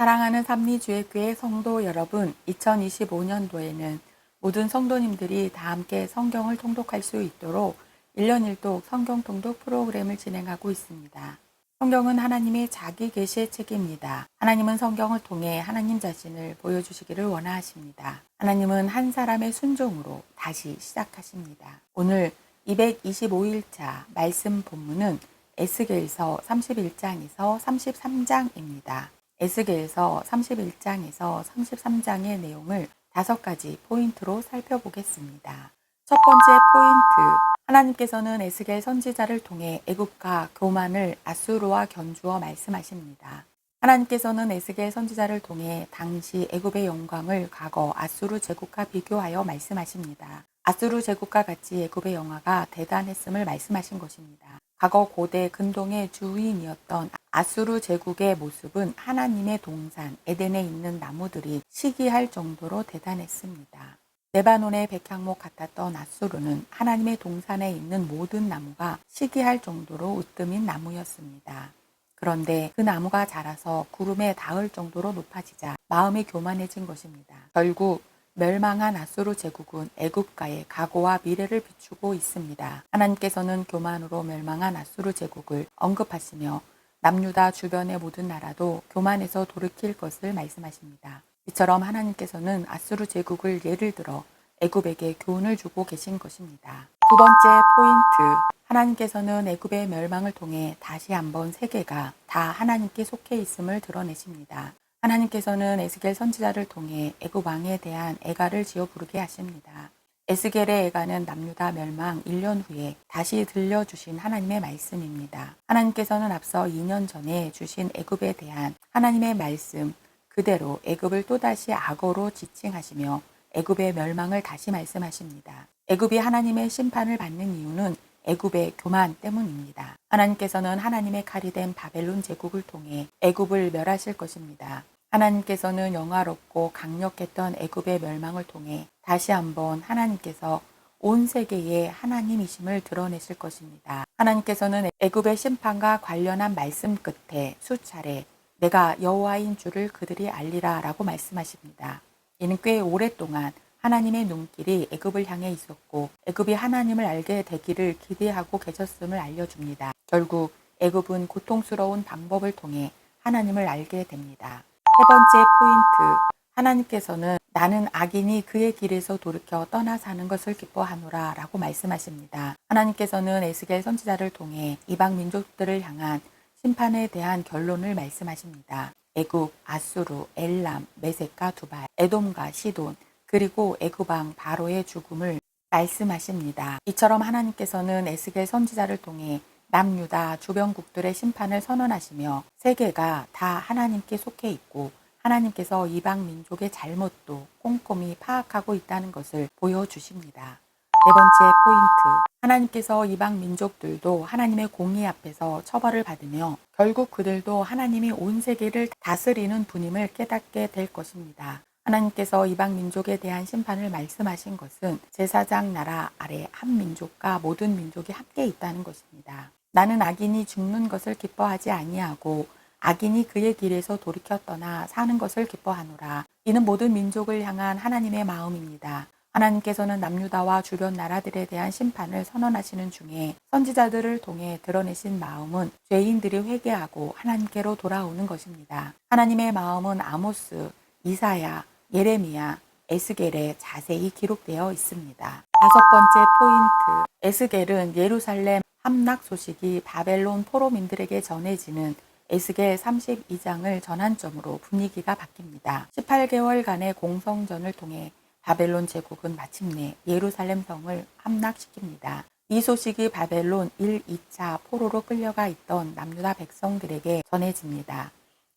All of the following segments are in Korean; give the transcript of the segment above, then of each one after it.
사랑하는 삼리주의교회 성도 여러분, 2025년도에는 모든 성도님들이 다 함께 성경을 통독할 수 있도록 1년 1독 성경 통독 프로그램을 진행하고 있습니다. 성경은 하나님의 자기 계시의 책입니다. 하나님은 성경을 통해 하나님 자신을 보여주시기를 원하십니다. 하나님은 한 사람의 순종으로 다시 시작하십니다. 오늘 225일차 말씀 본문은 에스겔서 31장에서 33장입니다. 에스겔서 31장에서 33장의 내용을 다섯 가지 포인트로 살펴보겠습니다. 첫 번째 포인트. 하나님께서는 에스겔 선지자를 통해 애굽과 교만을 아수르와 견주어 말씀하십니다. 하나님께서는 에스겔 선지자를 통해 당시 애굽의 영광을 과거 아수르 제국과 비교하여 말씀하십니다. 아수르 제국과 같이 애굽의 영화가 대단했음을 말씀하신 것입니다. 과거 고대 근동의 주인이었던 아수르 제국의 모습은 하나님의 동산 에덴에 있는 나무들이 시기할 정도로 대단했습니다. 레바논의 백향목 같았던 아수르는 하나님의 동산에 있는 모든 나무가 시기할 정도로 으뜸인 나무였습니다. 그런데 그 나무가 자라서 구름에 닿을 정도로 높아지자 마음이 교만해진 것입니다. 결국 멸망한 아수르 제국은 애굽가의 과거와 미래를 비추고 있습니다. 하나님께서는 교만으로 멸망한 아수르 제국을 언급하시며 남유다 주변의 모든 나라도 교만해서 돌이킬 것을 말씀하십니다. 이처럼 하나님께서는 아수르 제국을 예를 들어 애굽에게 교훈을 주고 계신 것입니다. 두 번째 포인트. 하나님께서는 애굽의 멸망을 통해 다시 한번 세계가 다 하나님께 속해 있음을 드러내십니다. 하나님께서는 에스겔 선지자를 통해 애굽 왕에 대한 애가를 지어 부르게 하십니다. 에스겔의 애가는 남유다 멸망 1년 후에 다시 들려주신 하나님의 말씀입니다. 하나님께서는 앞서 2년 전에 주신 애굽에 대한 하나님의 말씀 그대로 애굽을 또다시 악어로 지칭하시며 애굽의 멸망을 다시 말씀하십니다. 애굽이 하나님의 심판을 받는 이유는 애굽의 교만 때문입니다. 하나님께서는 하나님의 칼이 된 바벨론 제국을 통해 애굽을 멸하실 것입니다. 하나님께서는 영화롭고 강력했던 애굽의 멸망을 통해 다시 한번 하나님께서 온 세계에 하나님이심을 드러내실 것입니다. 하나님께서는 애굽의 심판과 관련한 말씀 끝에 수차례 내가 여호와인 줄을 그들이 알리라라고 말씀하십니다. 이는 꽤 오랫동안 하나님의 눈길이 애굽을 향해 있었고 애굽이 하나님을 알게 되기를 기대하고 계셨음을 알려줍니다. 결국 애굽은 고통스러운 방법을 통해 하나님을 알게 됩니다. 세 번째 포인트. 하나님께서는 나는 악인이 그의 길에서 돌이켜 떠나 사는 것을 기뻐하노라 라고 말씀하십니다. 하나님께서는 에스겔 선지자를 통해 이방 민족들을 향한 심판에 대한 결론을 말씀하십니다. 애굽, 아수르, 엘람, 메섹과 두발, 에돔과 시돈, 그리고 애굽왕 바로의 죽음을 말씀하십니다. 이처럼 하나님께서는 에스겔 선지자를 통해 남유다 주변국들의 심판을 선언하시며 세계가 다 하나님께 속해 있고 하나님께서 이방 민족의 잘못도 꼼꼼히 파악하고 있다는 것을 보여주십니다. 네 번째 포인트. 하나님께서 이방 민족들도 하나님의 공의 앞에서 처벌을 받으며 결국 그들도 하나님이 온 세계를 다스리는 분임을 깨닫게 될 것입니다. 하나님께서 이방 민족에 대한 심판을 말씀하신 것은 제사장 나라 아래 한 민족과 모든 민족이 함께 있다는 것입니다. 나는 악인이 죽는 것을 기뻐하지 아니하고 악인이 그의 길에서 돌이켜 떠나 사는 것을 기뻐하노라. 이는 모든 민족을 향한 하나님의 마음입니다. 하나님께서는 남유다와 주변 나라들에 대한 심판을 선언하시는 중에 선지자들을 통해 드러내신 마음은 죄인들이 회개하고 하나님께로 돌아오는 것입니다. 하나님의 마음은 아모스, 이사야, 예레미야, 에스겔에 자세히 기록되어 있습니다. 다섯 번째 포인트. 에스겔은 예루살렘 함락 소식이 바벨론 포로민들에게 전해지는 에스겔 32장을 전환점으로 분위기가 바뀝니다. 18개월간의 공성전을 통해 바벨론 제국은 마침내 예루살렘 성을 함락시킵니다. 이 소식이 바벨론 1, 2차 포로로 끌려가 있던 남유다 백성들에게 전해집니다.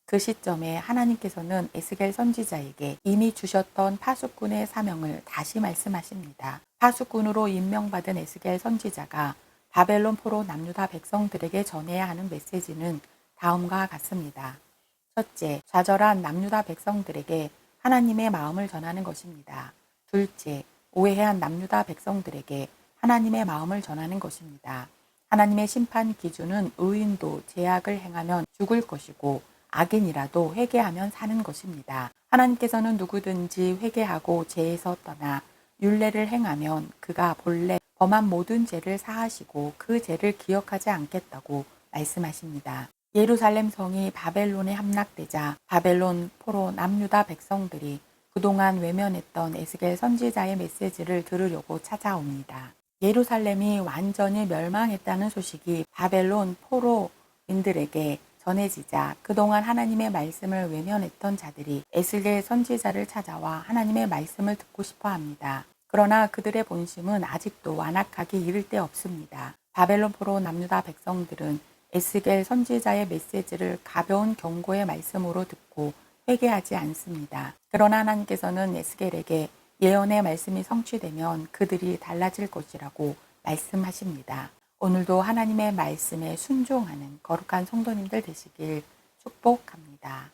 그 시점에 하나님께서는 에스겔 선지자에게 이미 주셨던 파수꾼의 사명을 다시 말씀하십니다. 파수꾼으로 임명받은 에스겔 선지자가 바벨론 포로 남유다 백성들에게 전해야 하는 메시지는 다음과 같습니다. 첫째, 좌절한 남유다 백성들에게 하나님의 마음을 전하는 것입니다. 둘째, 오해한 남유다 백성들에게 하나님의 마음을 전하는 것입니다. 하나님의 심판 기준은 의인도 제약을 행하면 죽을 것이고 악인이라도 회개하면 사는 것입니다. 하나님께서는 누구든지 회개하고 죄에서 떠나 율례를 행하면 그가 본래 범한 모든 죄를 사하시고 그 죄를 기억하지 않겠다고 말씀하십니다. 예루살렘 성이 바벨론에 함락되자 바벨론 포로 남유다 백성들이 그동안 외면했던 에스겔 선지자의 메시지를 들으려고 찾아옵니다. 예루살렘이 완전히 멸망했다는 소식이 바벨론 포로인들에게 전해지자 그동안 하나님의 말씀을 외면했던 자들이 에스겔 선지자를 찾아와 하나님의 말씀을 듣고 싶어 합니다. 그러나 그들의 본심은 아직도 완악하기 이를 데 없습니다. 바벨론 포로 남유다 백성들은 에스겔 선지자의 메시지를 가벼운 경고의 말씀으로 듣고 회개하지 않습니다. 그러나 하나님께서는 에스겔에게 예언의 말씀이 성취되면 그들이 달라질 것이라고 말씀하십니다. 오늘도 하나님의 말씀에 순종하는 거룩한 성도님들 되시길 축복합니다.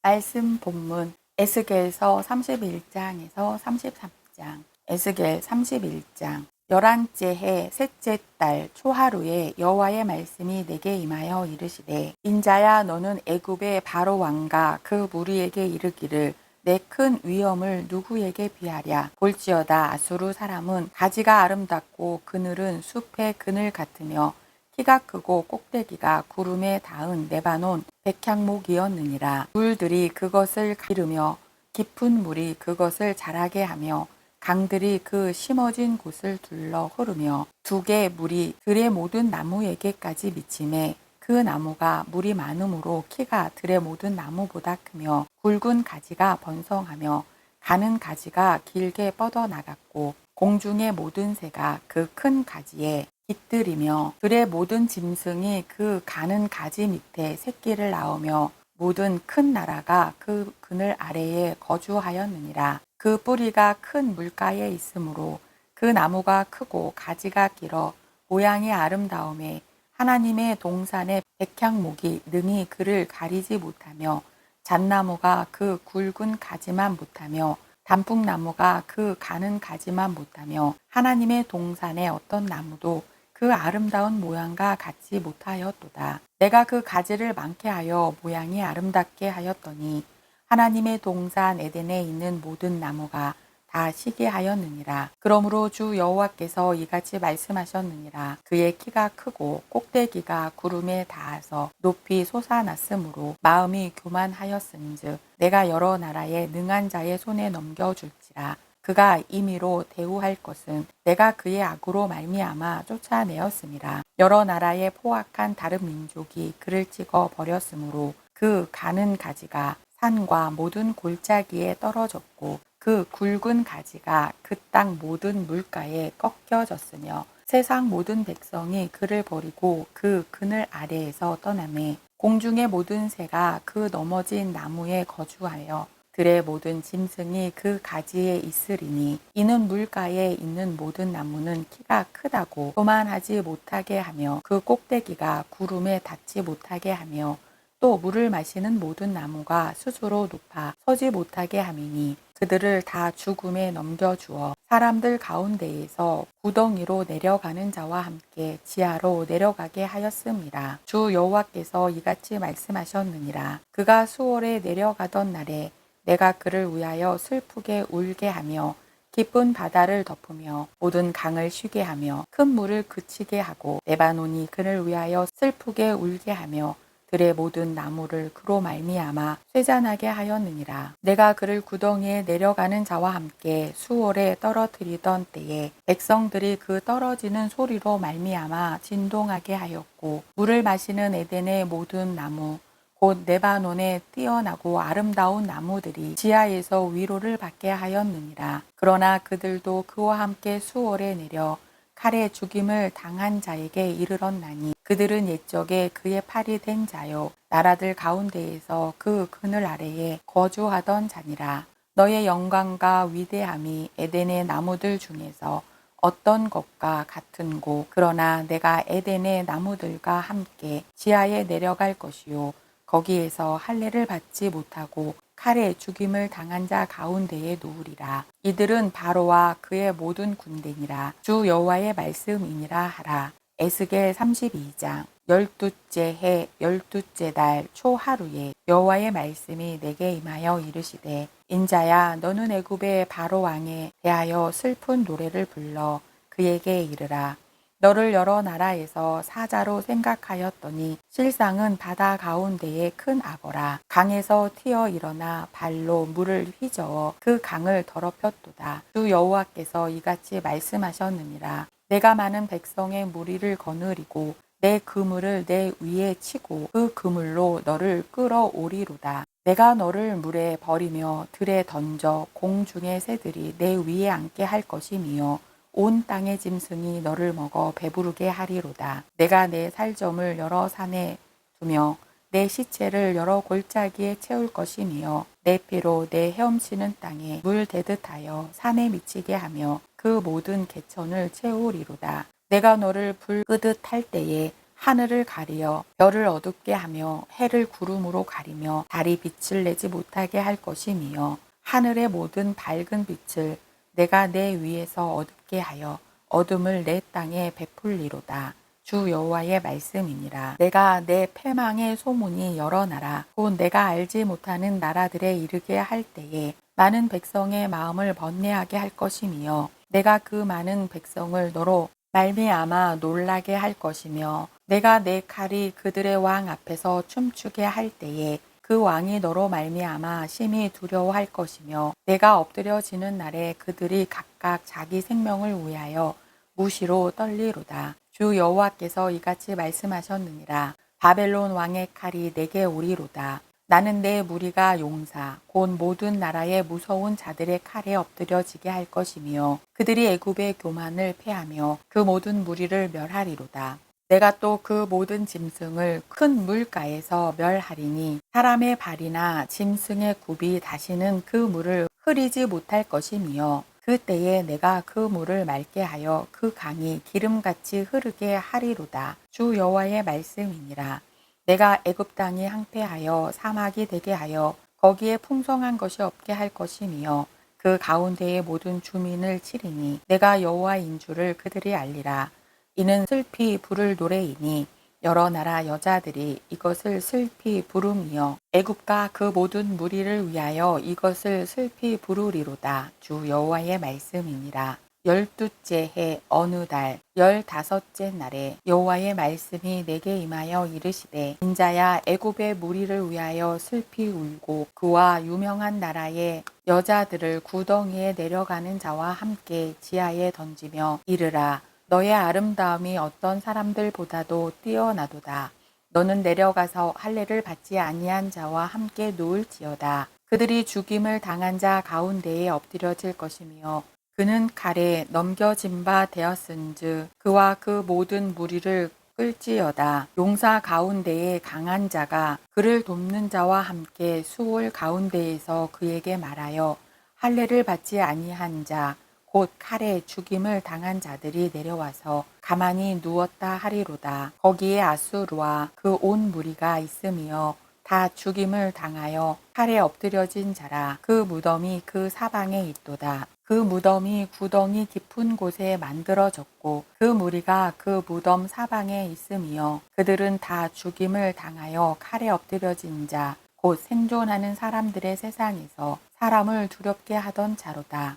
말씀 본문 에스겔서 31장에서 33장 에스겔 31장. 열한째 해 셋째 달 초하루에 여호와의 말씀이 내게 임하여 이르시되 인자야 너는 애굽의 바로 왕과 그 무리에게 이르기를 내 큰 위엄을 누구에게 비하랴? 볼지어다 아수르 사람은 가지가 아름답고 그늘은 숲의 그늘 같으며 키가 크고 꼭대기가 구름에 닿은 네바논 백향목이었느니라. 물들이 그것을 기르며 깊은 물이 그것을 자라게 하며 강들이 그 심어진 곳을 둘러 흐르며 두 개의 물이 들의 모든 나무에게까지 미침에 그 나무가 물이 많음으로 키가 들의 모든 나무보다 크며 굵은 가지가 번성하며 가는 가지가 길게 뻗어 나갔고 공중의 모든 새가 그 큰 가지에 깃들이며 들의 모든 짐승이 그 가는 가지 밑에 새끼를 낳으며 모든 큰 나라가 그 그늘 아래에 거주하였느니라. 그 뿌리가 큰 물가에 있으므로 그 나무가 크고 가지가 길어 모양이 아름다움에 하나님의 동산의 백향목이 능히 그를 가리지 못하며 잣나무가 그 굵은 가지만 못하며 단풍나무가 그 가는 가지만 못하며 하나님의 동산의 어떤 나무도 그 아름다운 모양과 같이 못하였도다. 내가 그 가지를 많게 하여 모양이 아름답게 하였더니 하나님의 동산 에덴에 있는 모든 나무가 다 시게 하였느니라. 그러므로 주 여호와께서 이같이 말씀하셨느니라. 그의 키가 크고 꼭대기가 구름에 닿아서 높이 솟아났으므로 마음이 교만하였은즉 내가 여러 나라의 능한 자의 손에 넘겨줄지라. 그가 임의로 대우할 것은 내가 그의 악으로 말미암아 쫓아내었음이라. 여러 나라의 포악한 다른 민족이 그를 찍어 버렸으므로 그 가는 가지가 산과 모든 골짜기에 떨어졌고 그 굵은 가지가 그 땅 모든 물가에 꺾여졌으며 세상 모든 백성이 그를 버리고 그 그늘 아래에서 떠나매 공중의 모든 새가 그 넘어진 나무에 거주하여 들의 모든 짐승이 그 가지에 있으리니 이는 물가에 있는 모든 나무는 키가 크다고 교만하지 못하게 하며 그 꼭대기가 구름에 닿지 못하게 하며 또 물을 마시는 모든 나무가 스스로 높아 서지 못하게 함이니 그들을 다 죽음에 넘겨주어 사람들 가운데에서 구덩이로 내려가는 자와 함께 지하로 내려가게 하였습니다. 주 여호와께서 이같이 말씀하셨느니라. 그가 수월에 내려가던 날에 내가 그를 위하여 슬프게 울게 하며 깊은 바다를 덮으며 모든 강을 쉬게 하며 큰 물을 그치게 하고 레바논이 그를 위하여 슬프게 울게 하며 들의 모든 나무를 그로 말미암아 쇠잔하게 하였느니라. 내가 그를 구덩이에 내려가는 자와 함께 수월에 떨어뜨리던 때에 백성들이 그 떨어지는 소리로 말미암아 진동하게 하였고 물을 마시는 에덴의 모든 나무 곧 네바논에 뛰어나고 아름다운 나무들이 지하에서 위로를 받게 하였느니라. 그러나 그들도 그와 함께 수월에 내려 칼에 죽임을 당한 자에게 이르렀나니 그들은 옛적에 그의 팔이 된 자요. 나라들 가운데에서 그 그늘 아래에 거주하던 자니라. 너의 영광과 위대함이 에덴의 나무들 중에서 어떤 것과 같은고? 그러나 내가 에덴의 나무들과 함께 지하에 내려갈 것이요. 거기에서 할례를 받지 못하고 칼에 죽임을 당한 자 가운데에 놓으리라. 이들은 바로와 그의 모든 군대니라. 주 여호와의 말씀이니라 하라. 에스겔 32장 열두째 해 열두째 달 초하루에 여호와의 말씀이 내게 임하여 이르시되 인자야 너는 애굽의 바로 왕에 대하여 슬픈 노래를 불러 그에게 이르라 너를 여러 나라에서 사자로 생각하였더니 실상은 바다 가운데에 큰 악어라. 강에서 튀어 일어나 발로 물을 휘저어 그 강을 더럽혔도다. 주 여호와께서 이같이 말씀하셨느니라. 내가 많은 백성의 무리를 거느리고 내 그물을 내 위에 치고 그 그물로 너를 끌어오리로다. 내가 너를 물에 버리며 들에 던져 공중의 새들이 내 위에 앉게 할 것이며 온 땅의 짐승이 너를 먹어 배부르게 하리로다. 내가 내 살점을 여러 산에 두며 내 시체를 여러 골짜기에 채울 것이며 내 피로 내 헤엄치는 땅에 물 대듯하여 산에 미치게 하며 그 모든 개천을 채우리로다. 내가 너를 불 끄듯 할 때에 하늘을 가리어 별을 어둡게 하며 해를 구름으로 가리며 달이 빛을 내지 못하게 할 것이며 하늘의 모든 밝은 빛을 내가 내 위에서 어둡게 하여 어둠을 내 땅에 베풀리로다. 주 여호와의 말씀이니라. 내가 내 패망의 소문이 여러 나라 곧 내가 알지 못하는 나라들에 이르게 할 때에 많은 백성의 마음을 번뇌하게 할 것이며 내가 그 많은 백성을 너로 말미암아 놀라게 할 것이며 내가 내 칼이 그들의 왕 앞에서 춤추게 할 때에 그 왕이 너로 말미암아 심히 두려워할 것이며 내가 엎드려지는 날에 그들이 각각 자기 생명을 위하여 무시로 떨리로다. 주 여호와께서 이같이 말씀하셨느니라. 바벨론 왕의 칼이 내게 오리로다. 나는 내 무리가 용사 곧 모든 나라의 무서운 자들의 칼에 엎드려지게 할 것이며 그들이 애굽의 교만을 패하며 그 모든 무리를 멸하리로다. 내가 또 그 모든 짐승을 큰 물가에서 멸하리니 사람의 발이나 짐승의 굽이 다시는 그 물을 흐리지 못할 것이며 그때에 내가 그 물을 맑게 하여 그 강이 기름같이 흐르게 하리로다. 주 여호와의 말씀이니라. 내가 애굽 땅이 항폐하여 사막이 되게 하여 거기에 풍성한 것이 없게 할 것이며 그 가운데의 모든 주민을 치리니 내가 여호와인 줄을 그들이 알리라. 이는 슬피 부를 노래이니 여러 나라 여자들이 이것을 슬피 부름이요 애굽과 그 모든 무리를 위하여 이것을 슬피 부르리로다. 주 여호와의 말씀이니라. 열두째 해 어느 달 열다섯째 날에 여호와의 말씀이 내게 임하여 이르시되 인자야 애굽의 무리를 위하여 슬피 울고 그와 유명한 나라의 여자들을 구덩이에 내려가는 자와 함께 지하에 던지며 이르라 너의 아름다움이 어떤 사람들보다도 뛰어나도다. 너는 내려가서 할례를 받지 아니한 자와 함께 누울지어다. 그들이 죽임을 당한 자 가운데에 엎드려질 것이며 그는 칼에 넘겨진 바 되었은즉 그와 그 모든 무리를 끌지어다. 용사 가운데에 강한 자가 그를 돕는 자와 함께 수월 가운데에서 그에게 말하여 할례를 받지 아니한 자 곧 칼에 죽임을 당한 자들이 내려와서 가만히 누웠다 하리로다. 거기에 아수르와 그 온 무리가 있으며 다 죽임을 당하여 칼에 엎드려진 자라 그 무덤이 그 사방에 있도다. 그 무덤이 구덩이 깊은 곳에 만들어졌고 그 무리가 그 무덤 사방에 있으며 그들은 다 죽임을 당하여 칼에 엎드려진 자 곧 생존하는 사람들의 세상에서 사람을 두렵게 하던 자로다.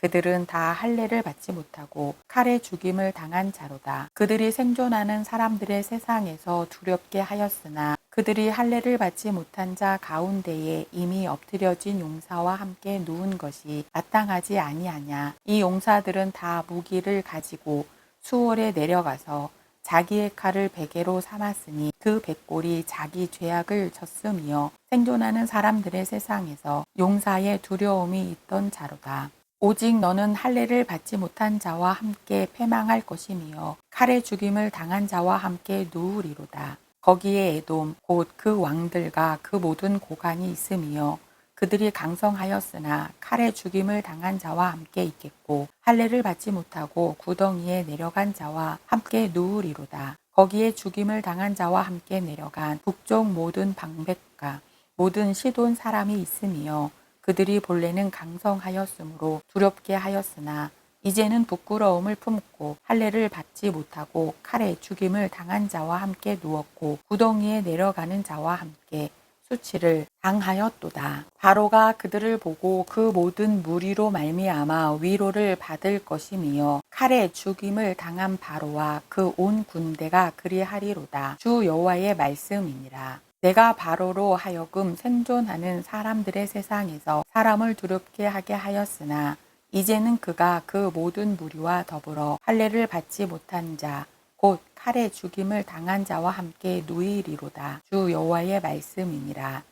그들은 다 할례를 받지 못하고 칼에 죽임을 당한 자로다. 그들이 생존하는 사람들의 세상에서 두렵게 하였으나 그들이 할례를 받지 못한 자 가운데에 이미 엎드려진 용사와 함께 누운 것이 마땅하지 아니하냐. 이 용사들은 다 무기를 가지고 수월에 내려가서 자기의 칼을 베개로 삼았으니 그 백골이 자기 죄악을 졌음이요 생존하는 사람들의 세상에서 용사의 두려움이 있던 자로다. 오직 너는 할례를 받지 못한 자와 함께 패망할 것이며 칼에 죽임을 당한 자와 함께 누우리로다. 거기에 에돔 곧 그 왕들과 그 모든 고관이 있으며 그들이 강성하였으나 칼에 죽임을 당한 자와 함께 있겠고 할례를 받지 못하고 구덩이에 내려간 자와 함께 누우리로다. 거기에 죽임을 당한 자와 함께 내려간 북쪽 모든 방백과 모든 시돈 사람이 있으며 그들이 본래는 강성하였으므로 두렵게 하였으나 이제는 부끄러움을 품고 할례를 받지 못하고 칼에 죽임을 당한 자와 함께 누웠고 구덩이에 내려가는 자와 함께 수치를 당하였도다. 바로가 그들을 보고 그 모든 무리로 말미암아 위로를 받을 것이며 칼에 죽임을 당한 바로와 그 온 군대가 그리하리로다. 주 여호와의 말씀이니라. 내가 바로로 하여금 생존하는 사람들의 세상에서 사람을 두렵게 하게 하였으나 이제는 그가 그 모든 무리와 더불어 할례를 받지 못한 자, 곧 칼에 죽임을 당한 자와 함께 누이리로다. 주 여호와의 말씀이니라.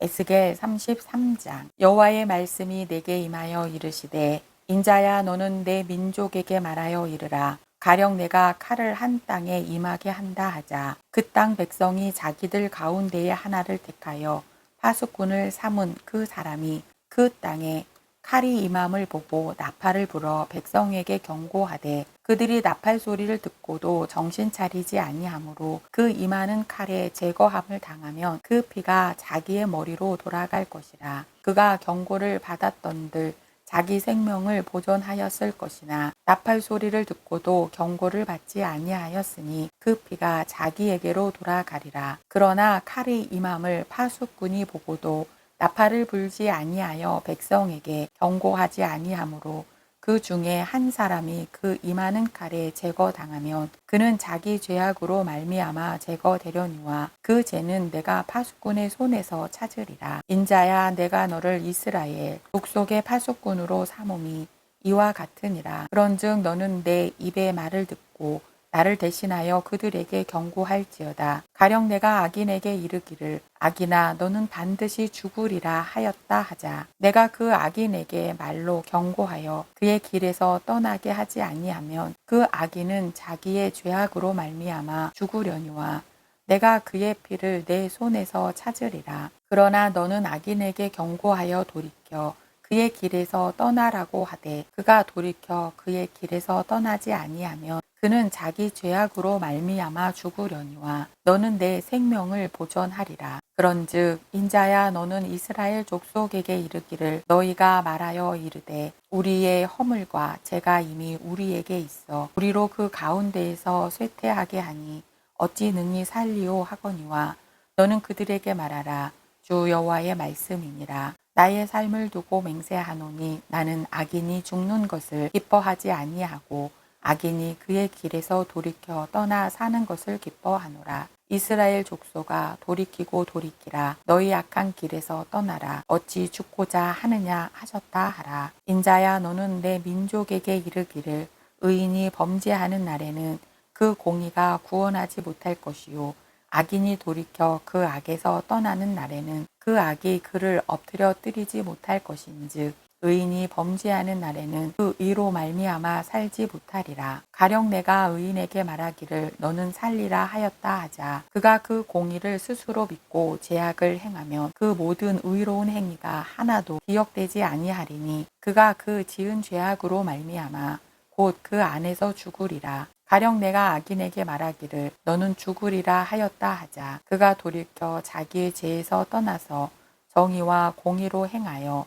에스겔 33장 여호와의 말씀이 내게 임하여 이르시되 인자야 너는 내 민족에게 말하여 이르라 가령 내가 칼을 한 땅에 임하게 한다 하자. 그 땅 백성이 자기들 가운데에 하나를 택하여 파수꾼을 삼은 그 사람이 그 땅에 칼이 임함을 보고 나팔을 불어 백성에게 경고하되 그들이 나팔 소리를 듣고도 정신 차리지 아니하므로 그 임하는 칼에 제거함을 당하면 그 피가 자기의 머리로 돌아갈 것이라. 그가 경고를 받았던들 자기 생명을 보존하였을 것이나 나팔 소리를 듣고도 경고를 받지 아니하였으니 그 피가 자기에게로 돌아가리라. 그러나 칼이 임함을 파수꾼이 보고도 나팔을 불지 아니하여 백성에게 경고하지 아니하므로 그 중에 한 사람이 그 임하는 칼에 제거당하면 그는 자기 죄악으로 말미암아 제거되려니와 그 죄는 내가 파수꾼의 손에서 찾으리라. 인자야 내가 너를 이스라엘 족속의 파수꾼으로 삼음이 이와 같으니라. 그런즉 너는 내 입의 말을 듣고 나를 대신하여 그들에게 경고할지어다. 가령 내가 악인에게 이르기를 악인아 너는 반드시 죽으리라 하였다 하자. 내가 그 악인에게 말로 경고하여 그의 길에서 떠나게 하지 아니하면 그 악인은 자기의 죄악으로 말미암아 죽으려니와 내가 그의 피를 내 손에서 찾으리라. 그러나 너는 악인에게 경고하여 돌이켜 그의 길에서 떠나라고 하되 그가 돌이켜 그의 길에서 떠나지 아니하면 그는 자기 죄악으로 말미암아 죽으려니와 너는 내 생명을 보존하리라. 그런즉 인자야 너는 이스라엘 족속에게 이르기를 너희가 말하여 이르되 우리의 허물과 죄가 이미 우리에게 있어 우리로 그 가운데에서 쇠퇴하게 하니 어찌 능히 살리오 하거니와 너는 그들에게 말하라 주 여호와의 말씀이니라 나의 삶을 두고 맹세하노니 나는 악인이 죽는 것을 기뻐하지 아니하고 악인이 그의 길에서 돌이켜 떠나 사는 것을 기뻐하노라. 이스라엘 족소가 돌이키고 돌이키라. 너희 악한 길에서 떠나라. 어찌 죽고자 하느냐 하셨다 하라. 인자야 너는 내 민족에게 이르기를 의인이 범죄하는 날에는 그 공의가 구원하지 못할 것이요. 악인이 돌이켜 그 악에서 떠나는 날에는 그 악이 그를 엎드려 뜨리지 못할 것인즉 의인이 범죄하는 날에는 그 의로 말미암아 살지 못하리라. 가령 내가 의인에게 말하기를 너는 살리라 하였다 하자. 그가 그 공의를 스스로 믿고 제약을 행하면 그 모든 의로운 행위가 하나도 기억되지 아니하리니 그가 그 지은 죄악으로 말미암아 곧 그 안에서 죽으리라. 가령 내가 악인에게 말하기를 너는 죽으리라 하였다 하자. 그가 돌이켜 자기의 죄에서 떠나서 정의와 공의로 행하여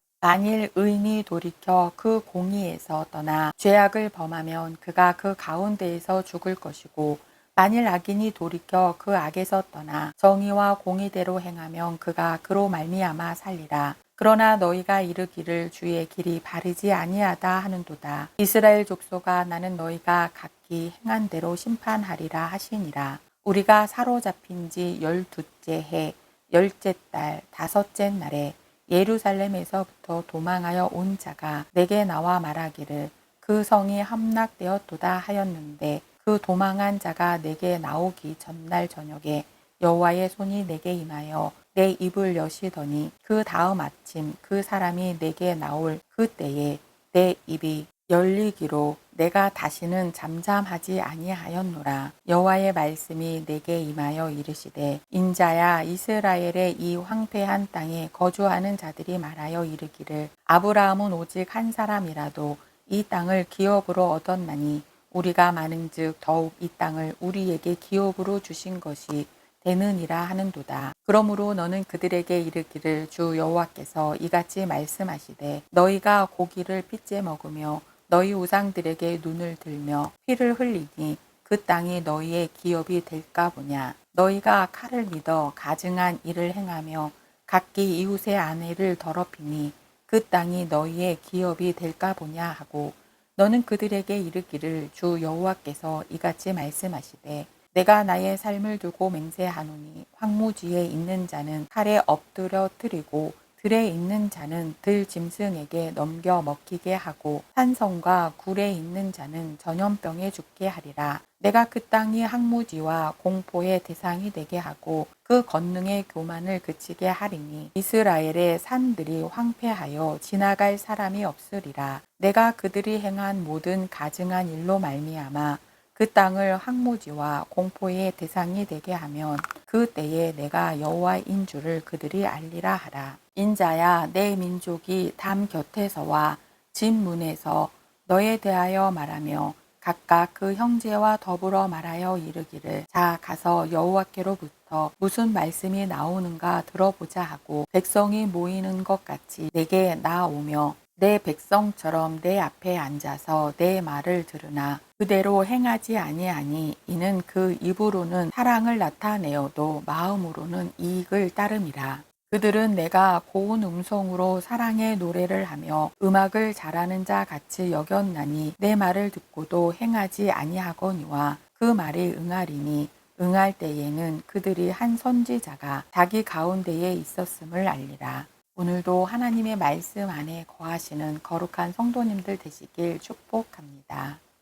만일 의인이 돌이켜 그 공의에서 떠나 죄악을 범하면 그가 그 가운데에서 죽을 것이고 만일 악인이 돌이켜 그 악에서 떠나 정의와 공의대로 행하면 그가 그로 말미암아 살리라. 그러나 너희가 이르기를 주의 길이 바르지 아니하다 하는도다. 이스라엘 족속아 나는 너희가 각기 행한 대로 심판하리라 하시니라. 우리가 사로잡힌 지 열두째 해 열째 달 다섯째 날에 예루살렘에서부터 도망하여 온 자가 내게 나와 말하기를 그 성이 함락되었도다 하였는데 그 도망한 자가 내게 나오기 전날 저녁에 여호와의 손이 내게 임하여 내 입을 여시더니 그 다음 아침 그 사람이 내게 나올 그 때에 내 입이 열리기로 내가 다시는 잠잠하지 아니하였노라 여호와의 말씀이 내게 임하여 이르시되 인자야 이스라엘의 이 황폐한 땅에 거주하는 자들이 말하여 이르기를 아브라함은 오직 한 사람이라도 이 땅을 기업으로 얻었나니 우리가 많은즉 더욱 이 땅을 우리에게 기업으로 주신 것이 되느니라 하는도다. 그러므로 너는 그들에게 이르기를 주 여호와께서 이같이 말씀하시되 너희가 고기를 핏째 먹으며 너희 우상들에게 눈을 들며 피를 흘리니 그 땅이 너희의 기업이 될까 보냐. 너희가 칼을 믿어 가증한 일을 행하며 각기 이웃의 아내를 더럽히니 그 땅이 너희의 기업이 될까 보냐 하고 너는 그들에게 이르기를 주 여호와께서 이같이 말씀하시되 내가 나의 삶을 두고 맹세하노니 황무지에 있는 자는 칼에 엎드려 트리고 들에 있는 자는 들 짐승에게 넘겨 먹히게 하고 산성과 굴에 있는 자는 전염병에 죽게 하리라. 내가 그 땅이 항무지와 공포의 대상이 되게 하고 그 권능의 교만을 그치게 하리니 이스라엘의 산들이 황폐하여 지나갈 사람이 없으리라. 내가 그들이 행한 모든 가증한 일로 말미암아 그 땅을 항무지와 공포의 대상이 되게 하면 그 때에 내가 여호와인 줄을 그들이 알리라 하라. 인자야 내 민족이 담 곁에서와 진 문에서 너에 대하여 말하며 각각 그 형제와 더불어 말하여 이르기를 자 가서 여호와께로부터 무슨 말씀이 나오는가 들어보자 하고 백성이 모이는 것 같이 내게 나오며 내 백성처럼 내 앞에 앉아서 내 말을 들으나 그대로 행하지 아니하니 이는 그 입으로는 사랑을 나타내어도 마음으로는 이익을 따름이라. 그들은 내가 고운 음성으로 사랑의 노래를 하며 음악을 잘하는 자 같이 여겼나니 내 말을 듣고도 행하지 아니하거니와 그 말이 응하리니 응할 때에는 그들이 한 선지자가 자기 가운데에 있었음을 알리라. 오늘도 하나님의 말씀 안에 거하시는 거룩한 성도님들 되시길 축복합니다.